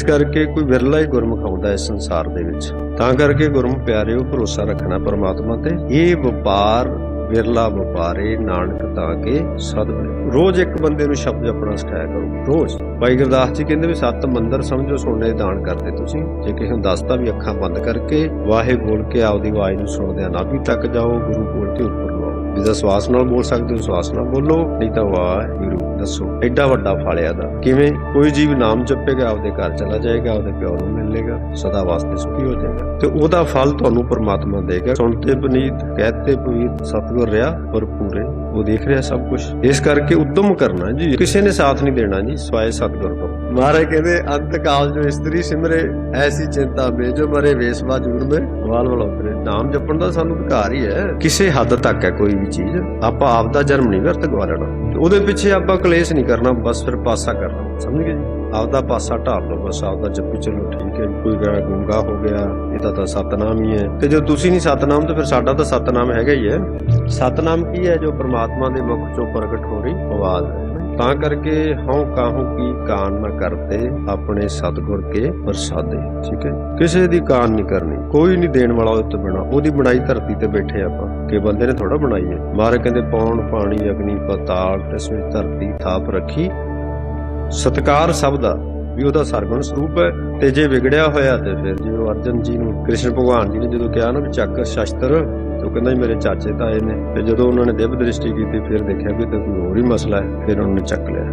ਇਸ ਕਰਕੇ ਕੋਈ ਵਿਰਲਾ ਹੀ ਗੁਰਮੁਖ ਆਉਂਦਾ ਇਸ ਸੰਸਾਰ ਦੇ ਵਿੱਚ। ਤਾਂ ਕਰਕੇ ਗੁਰਮੁਖ ਪਿਆਰਿਓ, ਭਰੋਸਾ ਰੱਖਣਾ ਪਰਮਾਤਮਾ ਤੇ, ਇਹ ਵਪਾਰ, ਵਿਰਲਾ ਵਪਾਰੇ ਨਾਨਕ ਤਾਂ ਕੇ ਸਦ ਬਣੇ ਰੋਜ਼ ਇੱਕ ਬੰਦੇ ਨੂੰ ਸ਼ਬਦ ਆਪਣਾ ਸਿਖਾਇਆ ਕਰੋ, ਰੋਜ਼। ਭਾਈ ਗੁਰਦਾਸ ਜੀ ਕਹਿੰਦੇ ਵੀ ਸੱਤ ਮੰਦਰ ਸਮਝੋ ਸੋਨੇ ਦਾਨ ਕਰਦੇ ਤੁਸੀਂ। ਜੇ ਕਿਸੇ ਨੂੰ ਦੱਸਦਾ ਵੀ ਅੱਖਾਂ ਬੰਦ ਕਰਕੇ ਵਾਹੇ ਬੋਲ ਕੇ ਆਪਦੀ ਆਵਾਜ਼ ਨੂੰ ਸੁਣਦਿਆਂ ਨਾਭੀ ਤੱਕ ਜਾਓ, ਗੁਰੂ ਬੋਲ ਕੇ ਉੱਪਰ ਜਿਹਦਾ ਸਵਾਸ ਨਾਲ ਬੋਲ ਸਕਦੇ ਹੋ ਸਵਾਸ ਨਾਲ ਬੋਲੋ ਨਹੀਂ ਤਾਂ ਵਾਹਿਗੁਰੂ ਦੱਸੋ। ਐਡਾ ਵੱਡਾ ਫਾਲਿਆ ਦਾ ਕਿਵੇਂ? ਕੋਈ ਜੀਵ ਨਾਮ ਜਪੇਗਾ ਆਪਦੇ ਘਰ ਚਲਾ ਜਾਏਗਾ ਆਪਦੇ ਪਿਓ ਨੂੰ ਮਿਲ ਲੇਗਾ ਸਦਾ ਵਾਸਤੇ ਸੁਖੀ ਹੋ ਜਾਏਗਾ। ਤੇ ਉਹਦਾ ਫਲ ਤੁਹਾਨੂੰ ਪਰਮਾਤਮਾ ਦੇਗਾ। ਸੁਣਤੇ ਬਨੀਤ ਕਹਤੇ ਪਵੀਤ ਸਤਿਗੁਰ ਰਿਆ ਪਰ ਪੂਰੇ ਉਹ ਦੇਖ ਰਿਹਾ ਸਭ ਕੁਝ ਇਸ ਕਰਕੇ ਉਦਮ ਕਰਨਾ ਜੀ ਕਿਸੇ ਨੇ ਸਾਥ ਨਹੀਂ ਦੇਣਾ ਜੀ ਸਵਾਏ ਸਤਿਗੁਰ ਕੋ ਮਹਾਰਾਜ ਕਹਿੰਦੇ ਅੰਤ ਕਾਲ ਜੋ ਇਸਤਰੀ ਸਿਮਰੇ ਐਸੀ ਚਿੰਤਾ ਮੇ ਜੋ ਮਰੇ ਵੇਸਵਾ ਜੂੜ ਮੇ। ਵਾਲ ਵਾਲ ਉਪਰੇ ਨਾਮ ਜਪਣ ਦਾ ਸਾਨੂੰ ਅਧਿਕਾਰ ਹੀ ਹੈ। ਕਿਸੇ ਹੱਦ ਤੱਕ ਹੈ ਕੋਈ ਵੀ ਚੀਜ਼, ਆਪਾਂ ਆਪ ਦਾ ਜਨਮ ਨਹੀਂ ਵਰਤ ਗਵਾ ਲੈਣਾ। ਉਹਦੇ ਪਿੱਛੇ ਆਪਾਂ ਕਲੇਸ਼ ਨਹੀਂ ਕਰਨਾ, ਬਸ ਫਿਰ ਪਾਸਾ ਕਰਨਾ। ਸਮਝ ਗਏ ਜੀ? ਆਪਦਾ ਪਾਸਾ ਢਾਲ ਲਓ ਬਸ, ਆਪਦਾ ਜੱਪੀ ਚਲੋ, ਠੀਕ ਹੈ ਕੋਈ ਗਾਣਾ ਗੁੰਗਾ ਹੋ ਗਿਆ ਇਹਦਾ ਤਾਂ ਸਤਨਾਮ ਹੀ ਹੈ। ਤੇ ਜੇ ਤੁਸੀਂ ਨਹੀਂ ਸਤਨਾਮ, ਤੇ ਫਿਰ ਸਾਡਾ ਤਾਂ ਸਤਨਾਮ ਹੈਗਾ ਹੀ ਹੈ। ਸਤਨਾਮ ਕੀ ਹੈ ਜੋ ਪ੍ਰਮਾਤਮਾ ਦੇ ਮੁਖ ਚੋਂ ਪ੍ਰਗਟ ਹੋ ਰਹੀ ਆਵਾਜ਼ ਹੈ? ਤਾਂ ਕਰਕੇ ਹਉ ਕਾਹੂ ਕੀ ਕਾਨ ਨਾ ਕਰਤੇ, ਆਪਣੇ ਸਤਗੁਰ ਕੇ ਪ੍ਰਸਾਦੇ, ਠੀਕ ਹੈ ਕਿਸੇ ਦੀ ਕਾਨ ਨਹੀਂ ਕਰਨੀ, ਕੋਈ ਨਹੀਂ ਦੇਣ ਵਾਲਾ ਉਹ ਤੋਂ ਬਿਨਾ। ਉਹਦੀ ਬਣਾਈ ਧਰਤੀ ਤੇ ਬੈਠੇ ਆਪਾਂ। ਕਿ ਬੰਦੇ ਨੇ ਥੋੜਾ ਬਣਾਈ ਹੈ। ਮਹਾਰਾਜ ਕਹਿੰਦੇ, ਪੌਣ ਪਾਣੀ, ਅਗਨੀ, ਪਤਾਲ ਇਸ ਵਿੱਚ ਧਰਤੀ ਥਾਪ ਰੱਖੀ। ਸਤਕਾਰ ਸਭ ਦਾ, ਵੀ ਉਹਦਾ ਸਰਗੁਣ ਸਰੂਪ ਹੈ, ਤੇ ਜੇ ਵਿਗੜਿਆ ਹੋਇਆ ਤੇ ਫਿਰ ਜਿਵੇਂ ਅਰਜਨ ਜੀ ਨੂੰ, ਕ੍ਰਿਸ਼ਨ ਭਗਵਾਨ ਜੀ ਨੇ ਜਦੋਂ ਕਿਹਾ ਨਾ ਵੀ ਚੱਕ ਸ਼ਸਤਰ ਉਹ ਕਹਿੰਦਾ ਮੇਰੇ ਚਾਚੇ ਤਾਏ ਨੇ, ਤੇ ਜਦੋਂ ਉਹਨਾਂ ਨੇ ਦਿਵ ਦ੍ਰਿਸ਼ਟੀ ਕੀਤੀ, ਫਿਰ ਦੇਖਿਆ ਵੀ ਤੇ ਕੋਈ ਹੋਰ ਹੀ ਮਸਲਾ ਹੈ, ਫਿਰ ਉਹਨਾਂ ਨੇ ਚੱਕ ਲਿਆ।